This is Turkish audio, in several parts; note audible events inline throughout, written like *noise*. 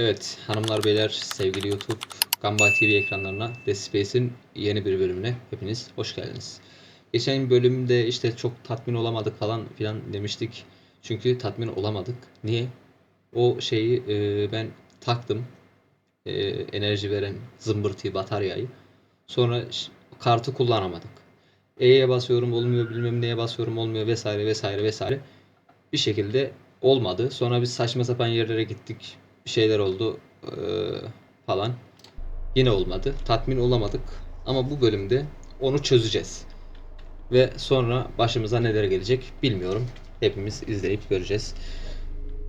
Evet hanımlar beyler sevgili YouTube Gamba TV ekranlarına Dead Space'in yeni bir bölümüne hepiniz hoş geldiniz. Geçen bölümde işte çok tatmin olamadık falan filan demiştik. Çünkü tatmin olamadık. Niye? O şeyi e, ben taktım. E, enerji veren zımbırtıyı bataryayı. Sonra kartı kullanamadık. E'ye basıyorum olmuyor bilmem neye basıyorum olmuyor vesaire vesaire vesaire. Bir şekilde olmadı. Sonra biz saçma sapan yerlere gittik. Şeyler oldu eee, falan. Yine olmadı. Tatmin olamadık. Ama bu bölümde onu çözeceğiz. Ve sonra başımıza neler gelecek bilmiyorum. Hepimiz izleyip göreceğiz.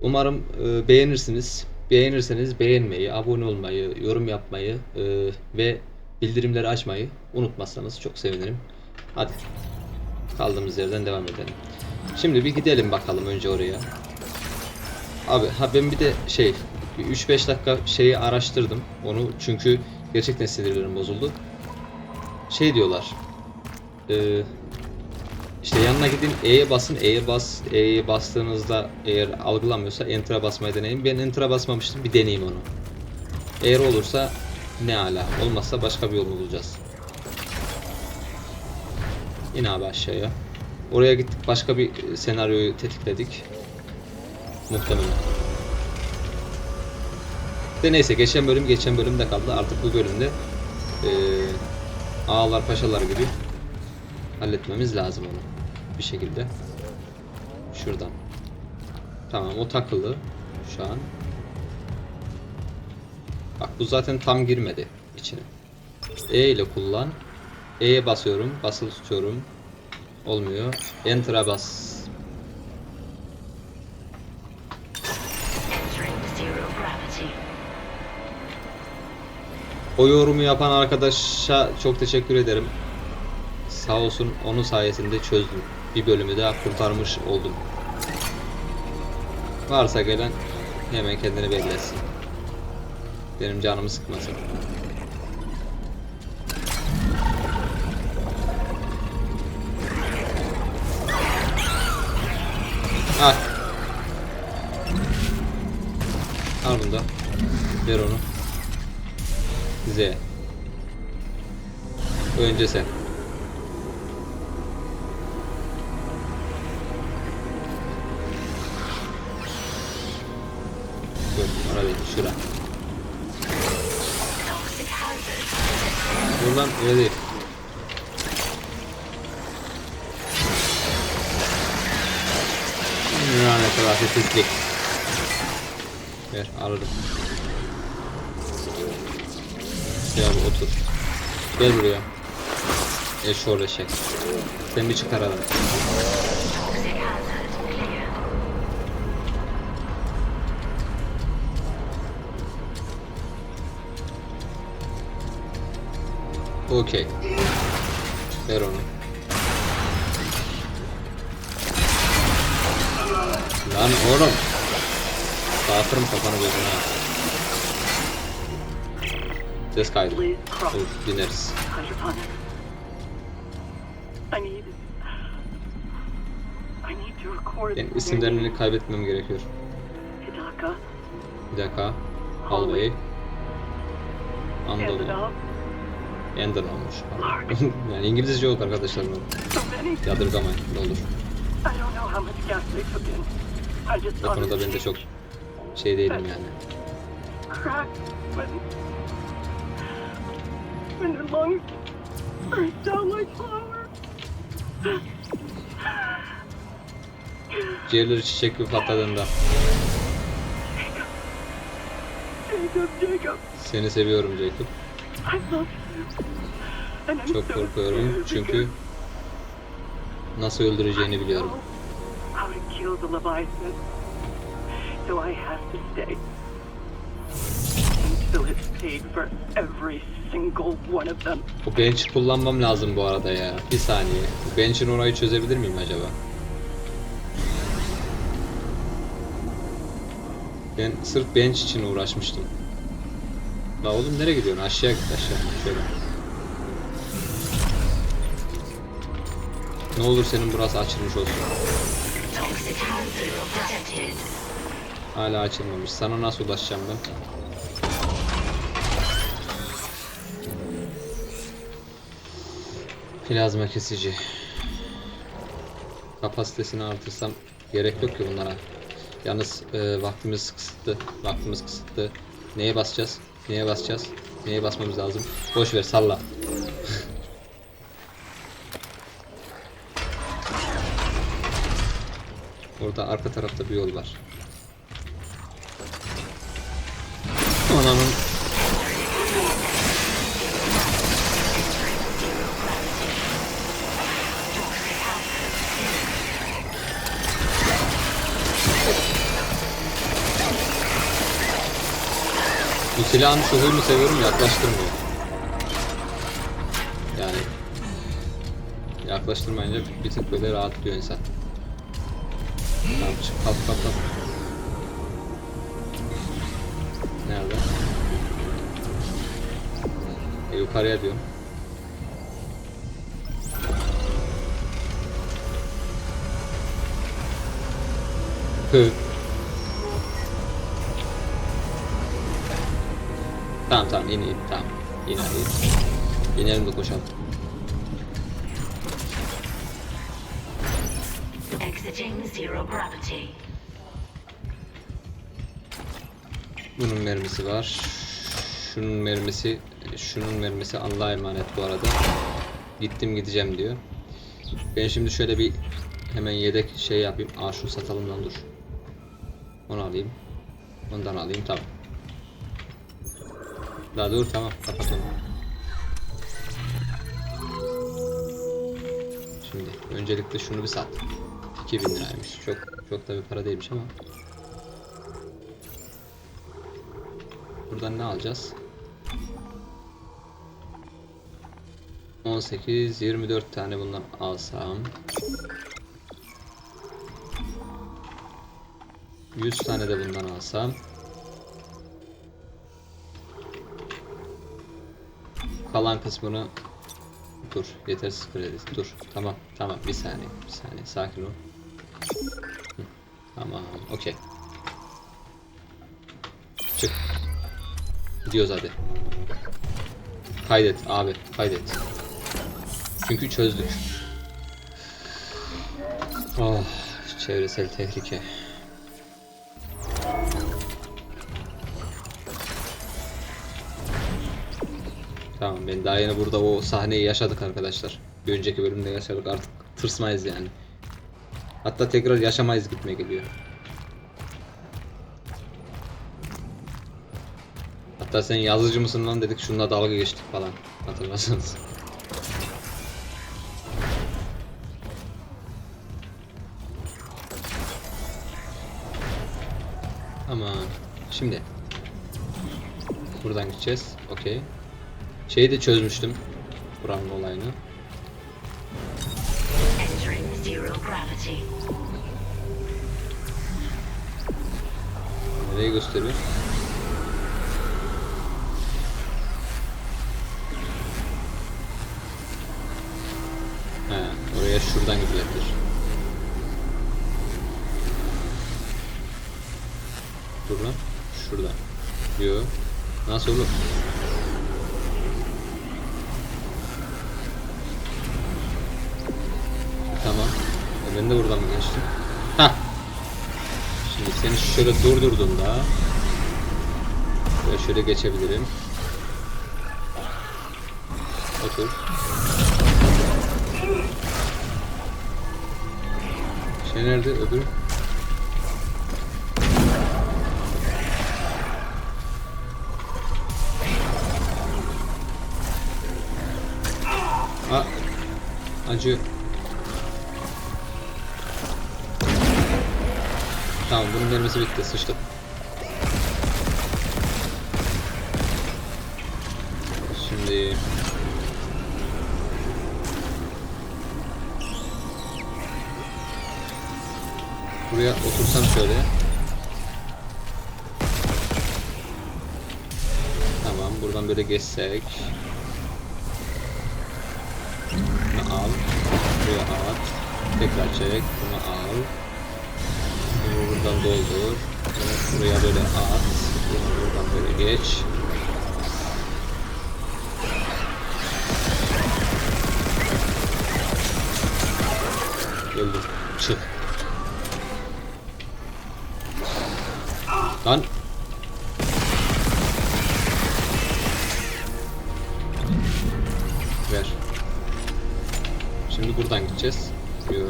Umarım e, beğenirsiniz. Beğenirseniz beğenmeyi, abone olmayı, yorum yapmayı e, ve bildirimleri açmayı unutmazsanız çok sevinirim. Hadi kaldığımız yerden devam edelim. Şimdi bir gidelim bakalım önce oraya. Abi ha ben bir de şey 3-5 dakika şeyi araştırdım onu çünkü gerçekten sinirlerim bozuldu. Şey diyorlar. E, işte yanına gidin E'ye basın E'ye bas E'ye bastığınızda eğer algılamıyorsa Enter'a basmayı deneyin. Ben Enter'a basmamıştım bir deneyeyim onu. Eğer olursa ne ala olmazsa başka bir yol bulacağız. İn abi aşağıya. Oraya gittik başka bir senaryoyu tetikledik. Muhtemelen. De neyse geçen bölüm geçen bölümde kaldı. Artık bu bölümde eee ağalar paşalar gibi halletmemiz lazım onu. Bir şekilde. Şuradan. Tamam o takılı şu an. Bak bu zaten tam girmedi içine. E ile kullan. E'ye basıyorum. Basılı tutuyorum. Olmuyor. Enter'a bas. O yorumu yapan arkadaşa çok teşekkür ederim. Sağ olsun onun sayesinde çözdüm. Bir bölümü daha kurtarmış oldum. Varsa gelen hemen kendini belirlesin. Benim canımı sıkmasın. Al. Al bunu da. Ver onu. Z. Önce sen. Dur, oraya değil, şura. Lan, öyle değil. Lanet olası pislik. Ver, alırım. Ya bu otur. Gel buraya. Eşor eşek. Sen bir çıkar adam. Okey. Ver onu. Lan oğlum. Dağıtırım kafanı gözüne. Ses kaydı. Dur dinleriz. Pleasure Pond. I need. I need to record. Yani isimlerini kaybetmem gerekiyor. Hidaka. Bir dakika. Hallway. Andalou. Ender olmuş. yani İngilizce yok arkadaşlar. many. Yadırgamayın ne olur. O konuda ben de çok şey değilim yani. When their lungs break down like flour. Ciğerleri çiçek gibi patladığında. Jacob, Jacob. Seni seviyorum Jacob. I love you. And I'm Çok so korkuyorum scared çünkü because nasıl öldüreceğini biliyorum. how to kill the Leviathan. So I have to stay. Bu bench kullanmam lazım bu arada ya. Bir saniye. Bu bench'in orayı çözebilir miyim acaba? Ben sırf bench için uğraşmıştım. La oğlum nereye gidiyorsun? Aşağıya git aşağı. Şöyle. Ne olur senin burası açılmış olsun. Hala açılmamış. Sana nasıl ulaşacağım ben? Plazma kesici. Kapasitesini artırsam gerek yok ki bunlara. Yalnız e, vaktimiz kısıtlı. Vaktimiz kısıtlı. Neye basacağız? Neye basacağız? Neye basmamız lazım? Boş ver salla. *laughs* Orada arka tarafta bir yol var. Ananın silahın şu huyunu seviyorum yaklaştırmıyor. Yani yaklaştırmayınca bir tık böyle rahatlıyor insan. Tamam çık kalk kalk kalk. Nerede? E, yukarıya diyorum. Hı. Tamam tamam. İn hadi. İnelim de koşalım. Exiting zero gravity. Bunun mermisi var. Şunun mermisi, şunun mermisi Allah'a emanet bu arada. Gittim gideceğim diyor. Ben şimdi şöyle bir hemen yedek şey yapayım. Aa şu satalım lan dur. Onu alayım. Ondan alayım tamam. Daha dur tamam kapat onu. Şimdi öncelikle şunu bir sat. 2000 liraymış. Çok çok da bir para değilmiş ama. Buradan ne alacağız? 18, 24 tane bundan alsam. 100 tane de bundan alsam. Kalan kısmını dur yetersiz kredi dur tamam tamam. Bir saniye bir saniye. Sakin ol. Hı, tamam okey. Çık. Gidiyoruz hadi. Kaydet abi kaydet. Çünkü çözdük. Oh çevresel tehlike Ben daha yeni burada o sahneyi yaşadık arkadaşlar. Bir önceki bölümde yaşadık artık tırsmayız yani. Hatta tekrar yaşamayız gitmeye geliyor. Hatta sen yazıcı mısın lan dedik şununla dalga geçtik falan. Hatırlarsanız. Ama şimdi buradan gideceğiz. Okey. Şeyi de çözmüştüm. Buranın olayını. Nereye gösteriyor? He, oraya şuradan gidilebilir. Dur lan. Şuradan. Yo. Nasıl olur? Geçtim? Hah. Şimdi seni şöyle durdurduğumda ve şöyle geçebilirim. Otur. Şey nerede öbür? Aa, acı. Tamam bunun mermisi bitti sıçtık. Şimdi Buraya otursam şöyle. Tamam buradan böyle geçsek. Bunu al. Buraya at. Tekrar çek. Bunu al. Buradan doldur. Bunu buraya böyle at. Bunu buradan böyle geç. Öldür. Çık. Lan. Ver. Şimdi buradan gideceğiz. Yo.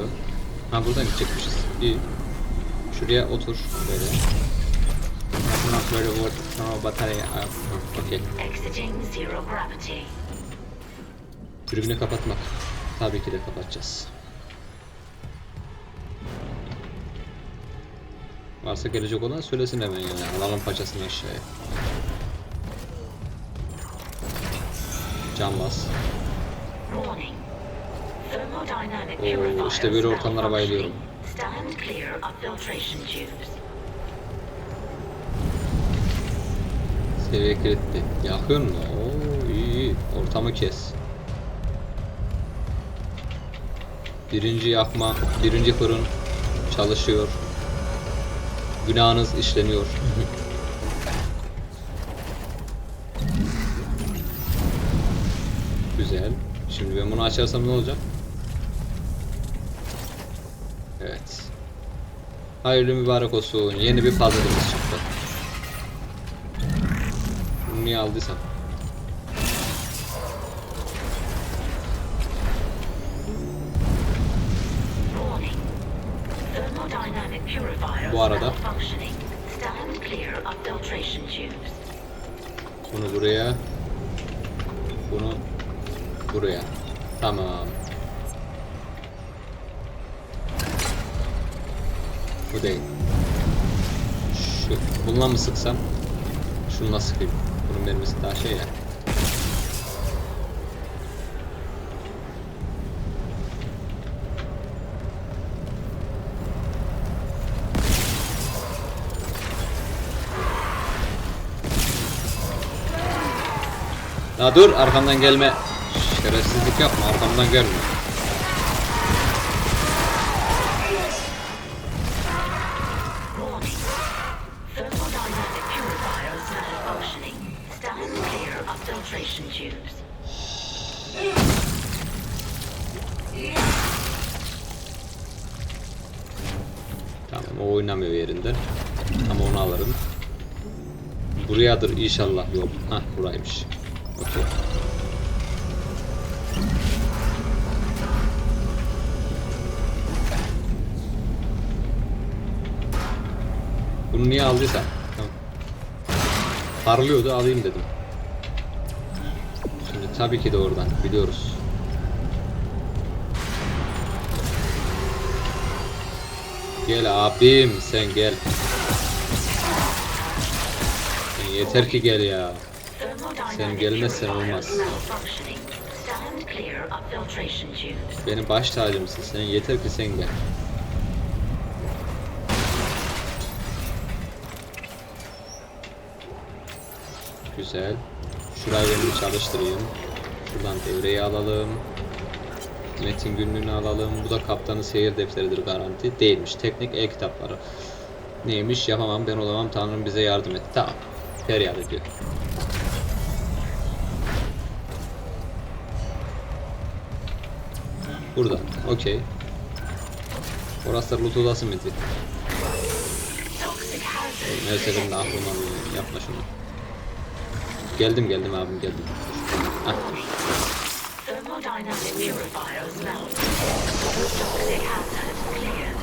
Ha buradan gidecekmişiz. İyi. Şuraya otur böyle. Şuna böyle vur. Sonra batarya. Ha, Okey. Tribünü kapatmak. Tabii ki de kapatacağız. Varsa gelecek olan söylesin hemen yani. Alalım paçasını aşağıya. Can bas. Oo, işte böyle ortamlara bayılıyorum. Stand clear of filtration tubes. Seviye kilitli. Yakın mı? Oo iyi iyi. Ortamı kes. Birinci yakma, birinci fırın çalışıyor. Günahınız işleniyor. *laughs* Güzel. Şimdi ben bunu açarsam ne olacak? Evet. Hayırlı mübarek olsun. Yeni bir puzzle'ımız çıktı. Bunu niye aldıysam? Bu arada-. Bunu buraya. Ya dur arkamdan gelme. Şerefsizlik yapma arkamdan gelme. Tamam o oynamıyor yerinden. Ama onu alırım. Buradadır inşallah yol. Hah buraymış. Niye aldıysan? Tamam. Parlıyordu alayım dedim. Şimdi tabii ki de oradan biliyoruz. Gel abim sen gel. Sen yeter ki gel ya. Thermodynamic gelmezsen olmaz. Benim baş tacımsın sen yeter ki sen gel. Güzel. Şurayı bir çalıştırayım. Şuradan devreyi alalım. Metin günlüğünü alalım. Bu da kaptanın seyir defteridir garanti. Değilmiş. Teknik e-kitapları. Neymiş? Yapamam ben olamam. Tanrım bize yardım et. Tamam. Feryat ediyor. Burada. Okey. Orası da loot odası mıydı? Seferinde aklım alıyor. Yapma şunu. Geldim geldim abim geldim. Cleared.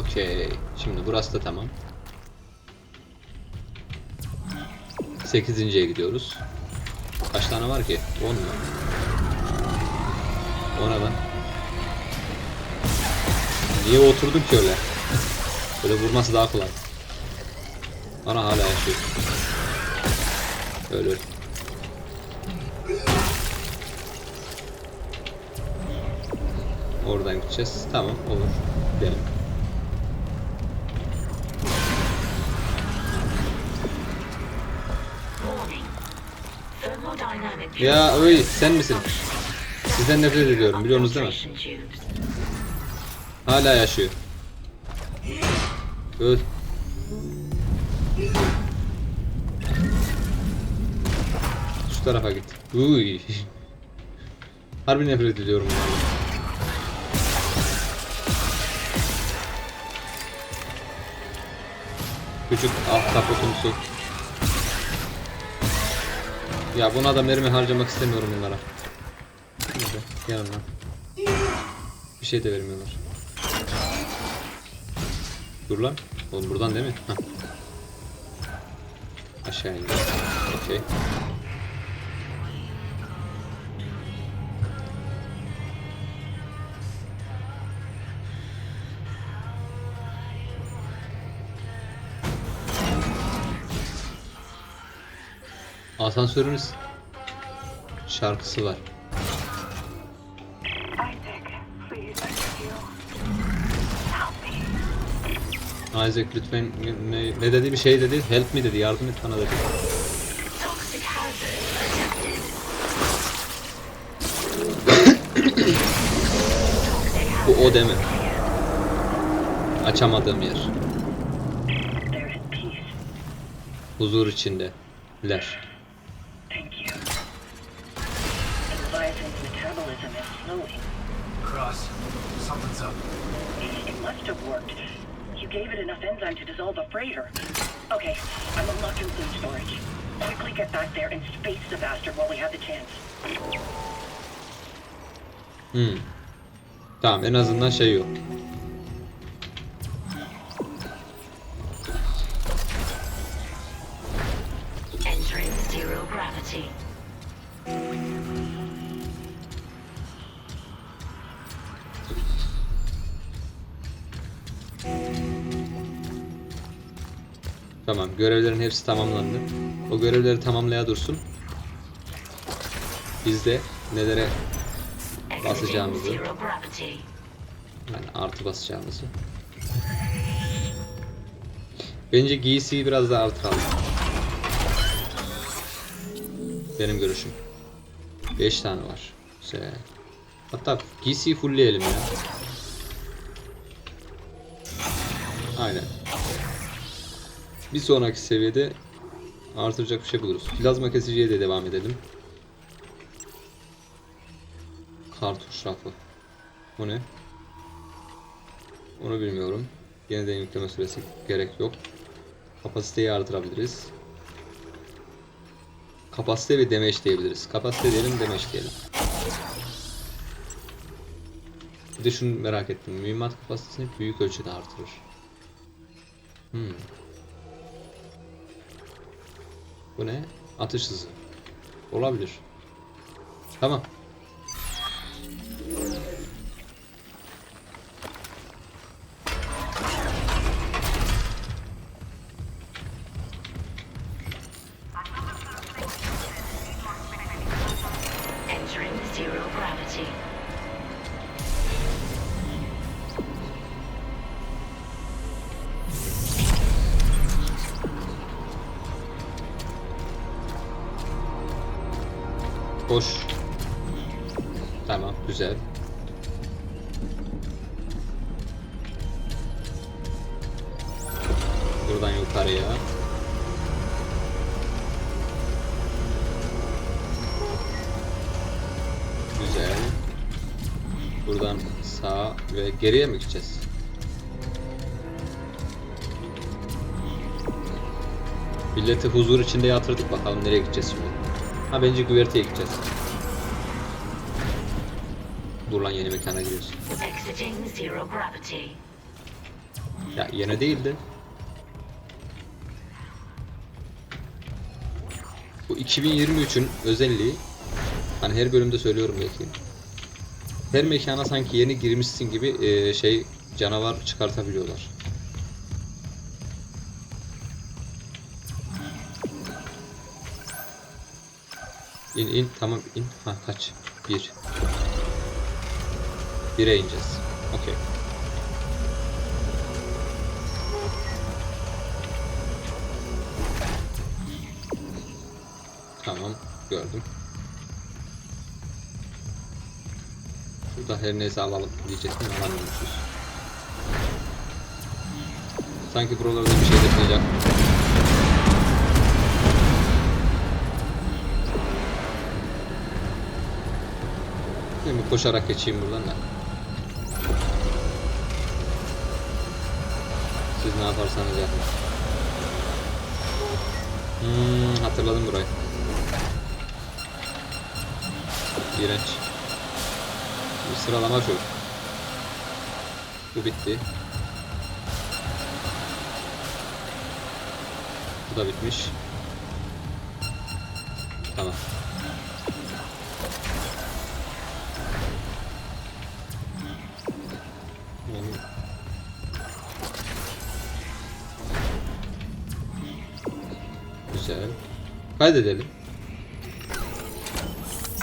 Okey. Şimdi burası da tamam. Sekizinciye gidiyoruz. Kaç tane var ki? 10 mu? O ne lan? Niye oturdum ki öyle? Böyle vurması daha kolay. Ana hala yaşıyor. Öyle. Oradan gideceğiz. Tamam olur. Gidelim. Ya öy sen misin? Sizden nefret ediyorum biliyorsunuz değil mi? Hala yaşıyor. Öl. Tarafa git. Uy. Harbi nefret ediyorum bunlardan. Küçük alt kaputumsu. Ya buna da mermi harcamak istemiyorum bunlara. Lan. Bir şey de vermiyorlar. Dur lan. Oğlum buradan değil mi? Hah. Aşağı indi. Okey. Asansörümüz şarkısı var. Isaac, lütfen ne, ne dedi bir şey dedi. Help me dedi. Yardım et bana dedi. Bu o deme. Açamadığım yer. Huzur içinde. Ler. It to dissolve a freighter. Okay, I'm unlocking food storage. Quickly get back there and space the bastard while we have the chance. Hmm. Tamam en azından şey yok. Entering zero gravity. Görevlerin hepsi tamamlandı. O görevleri tamamlaya dursun. Biz de nelere Basacağımızı. yani artı basacağımızı. Bence giysiyi biraz daha artıralım. Benim görüşüm. 5 tane var. Güzel. Hatta giysiyi fullleyelim ya. Bir sonraki seviyede artıracak bir şey buluruz. Plazma kesiciye de devam edelim. Kartuş rafı. O ne? Onu bilmiyorum. Yeniden yükleme süresi gerek yok. Kapasiteyi artırabiliriz. Kapasite ve damage diyebiliriz. Kapasite diyelim, damage diyelim. Bir de şunu merak ettim. Mühimmat kapasitesini büyük ölçüde artırır. Hmm. Bu ne? Atış hızı. Olabilir. Tamam. Koş. Tamam, güzel. Buradan yukarıya. Güzel. Buradan sağa ve geriye mi gideceğiz? Milleti huzur içinde yatırdık bakalım nereye gideceğiz şimdi. Ha bence güverteye gideceğiz. Dur lan yeni mekana giriyoruz. Ya yine değildi. Bu 2023'ün özelliği hani her bölümde söylüyorum belki. Her mekana sanki yeni girmişsin gibi eee, şey canavar çıkartabiliyorlar. İn in tamam in. Ha kaç? Bir. Bire ineceğiz. Okey. Tamam gördüm. Şurada her neyse alalım diyecektim alamıyormuşuz. Sanki buralarda bir şey yapacak. Şimdi koşarak geçeyim buradan da. Siz ne yaparsanız yapın. Hmm, hatırladım burayı. İğrenç. Bir sıralama şu. Bu bitti. Bu da bitmiş. Tamam. Yani Güzel. Kaydedelim.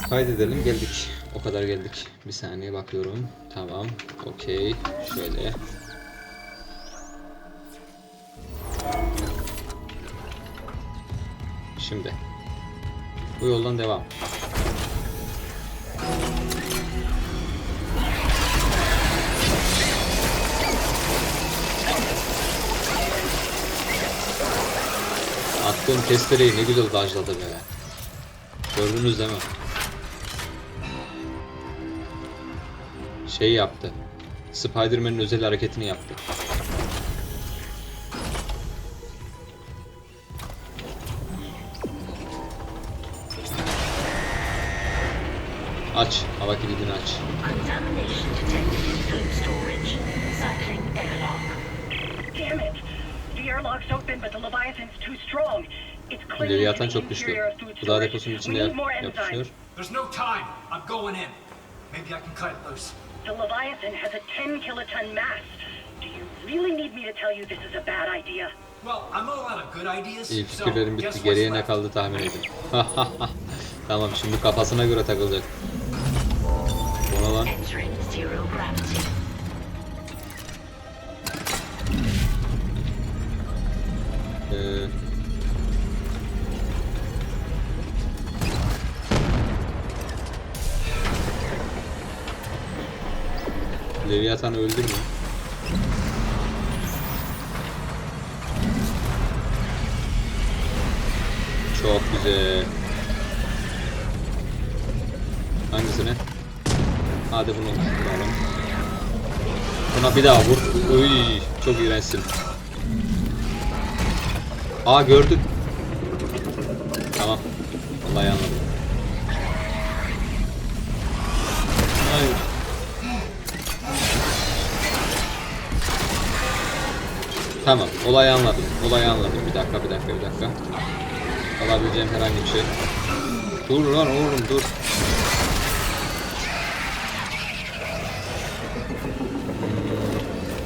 Kaydedelim. Geldik. O kadar geldik. Bir saniye bakıyorum. Tamam. Okey. Şöyle. Şimdi. Bu yoldan devam. Attığım testereyi ne güzel dajladı be. Gördünüz değil mi? Şey yaptı. Spider-Man'in özel hareketini yaptı. Aç. Hava kilidini aç. Leviathan the çok güçlü. Gıda deposunun We içinde need more yap- yapışıyor. enzymes. There's no time. I'm going in. Maybe I can cut it loose. The Leviathan has a 10 kiloton mass. Do you really need me to tell you this is a bad idea? Well, I'm all out of good ideas. İyi so fikirlerim bitti. Geriye ne kaldı tahmin edin. *laughs* tamam şimdi kafasına göre takılacak. Ona lan. Ee, Leviathan öldü mü? Çok güzel. Hangisine? Hadi bunu vuralım. Buna bir daha vur. Uy, çok iğrençsin. Aa gördük. Tamam. Vallahi anladım. Hayır. Tamam. Olayı anladım. Olayı anladım. Bir dakika, bir dakika, bir dakika. Alabileceğim herhangi bir şey. Dur lan oğlum dur.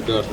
Dört.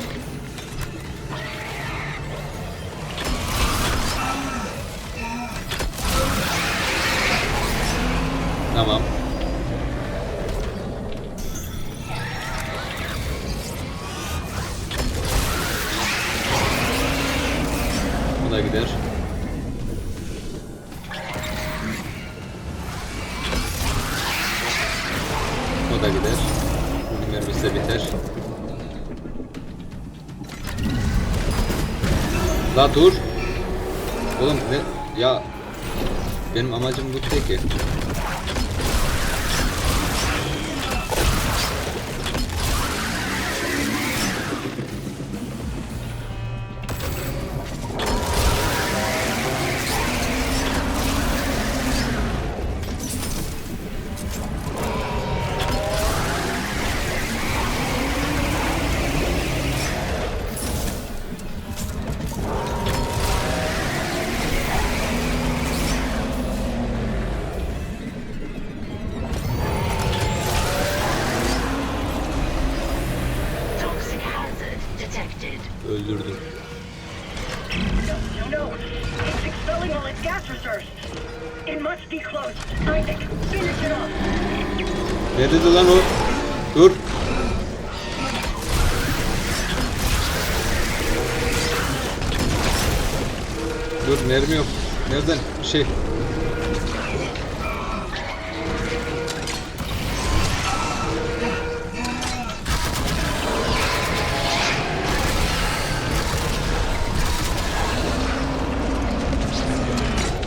Şey.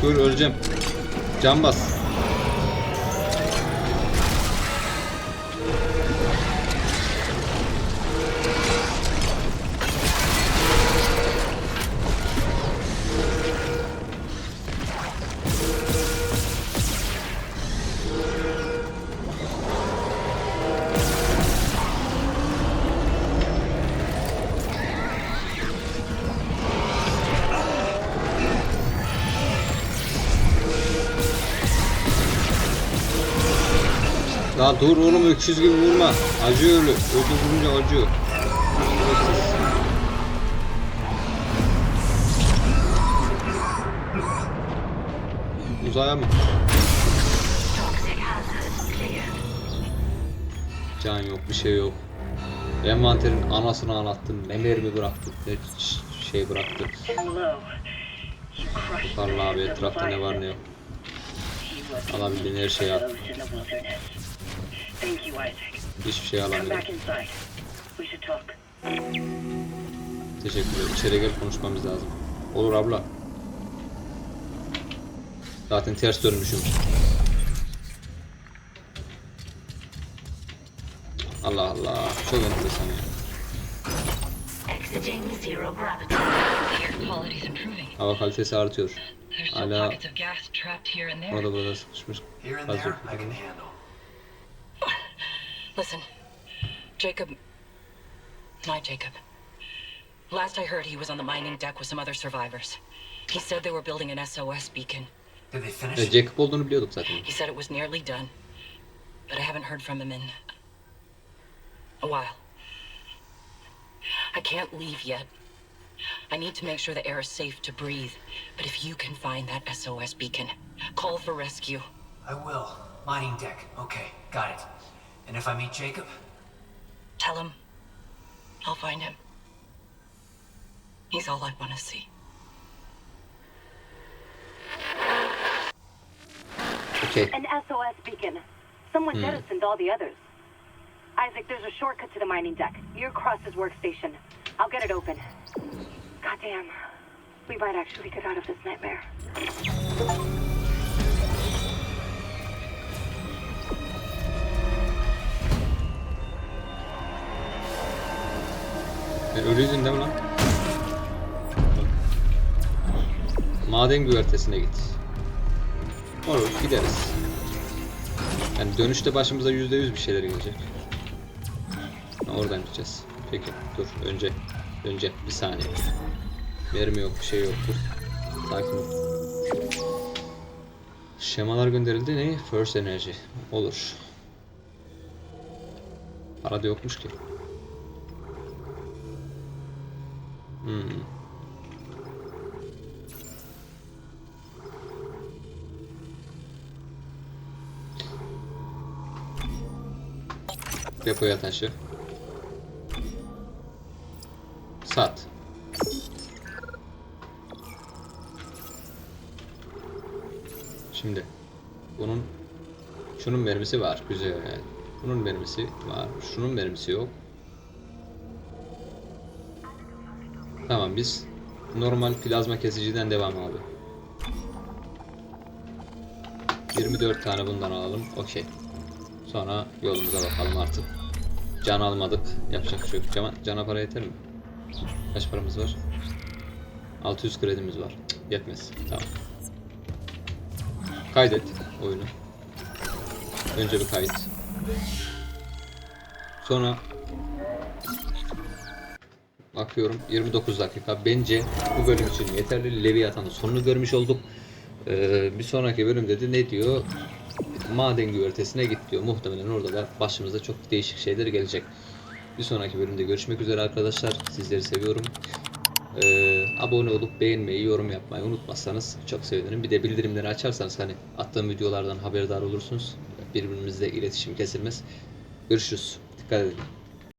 Dur öleceğim. Can bas. Dur oğlum öküz gibi vurma. Acıyor öyle. Öküz vurunca acıyor. Uzaya mı? Can yok, bir şey yok. Envanterin anasını anlattın. Ne mermi bıraktın, ne şey bıraktın. Vallahi abi etrafta ne var ne yok. Alabildiğin her şeyi at. Thank you, Isaac. Hiçbir şey Come back inside. We should talk. Teşekkürler. İçeri gel konuşmamız lazım. Olur abla. Zaten ters dönmüşüm. Allah Allah. Çok enteresan ya. Exiting zero gravity. Air quality's improving. Hava kalitesi artıyor. There's still Hala pockets of gas trapped here and there. orada burada sıkışmış. Here and Hazır. there, I can handle. Listen, Jacob. My Jacob. Last I heard, he was on the mining deck with some other survivors. He said they were building an SOS beacon. Did they finish? E, Jacob olduğunu biliyorduk zaten. He said it was nearly done, but I haven't heard from him in a while. I can't leave yet. I need to make sure the air is safe to breathe. But if you can find that SOS beacon, call for rescue. I will. Mining deck. Okay, got it. And if I meet Jacob, Tell him I'll find him. He's all I want to see. Okey. An SOS beacon. Someone hmm. jettisoned all the others. Isaac, there's a shortcut to the mining deck. You're across his workstation. I'll get it open. Goddamn. We might actually get out of this nightmare. E, ölüydün değil mi lan? Maden güvertesine git. Olur gideriz. Yani dönüşte başımıza yüzde yüz bir şeyler gelecek. Oradan gideceğiz. Peki dur önce önce bir saniye. Mermi yok bir şey yok dur. Sakin ol. Şemalar gönderildi ne? First Energy. Olur. Para da yokmuş ki. Hmm. Depoya taşı. Sat. Şimdi bunun şunun mermisi var güzel. Bunun mermisi var. Şunun mermisi yok. Biz normal plazma kesiciden devam abi. 24 tane bundan alalım. Okey. Sonra yolumuza bakalım artık. Can almadık. Yapacak bir şey yok. Cana, cana para yeter mi? Kaç paramız var? 600 kredimiz var. Cık, Yetmez. Tamam. Kaydet oyunu. Önce bir kayıt. Sonra Bakıyorum 29 dakika. Bence bu bölüm için yeterli. Leviathan'ın sonunu görmüş olduk. Ee, bir sonraki bölümde de ne diyor? Maden güvertesine git diyor. Muhtemelen orada da başımıza çok değişik şeyler gelecek. Bir sonraki bölümde görüşmek üzere arkadaşlar. Sizleri seviyorum. Ee, abone olup beğenmeyi, yorum yapmayı unutmazsanız çok sevinirim. Bir de bildirimleri açarsanız hani attığım videolardan haberdar olursunuz. Birbirimizle iletişim kesilmez. Görüşürüz. Dikkat edin.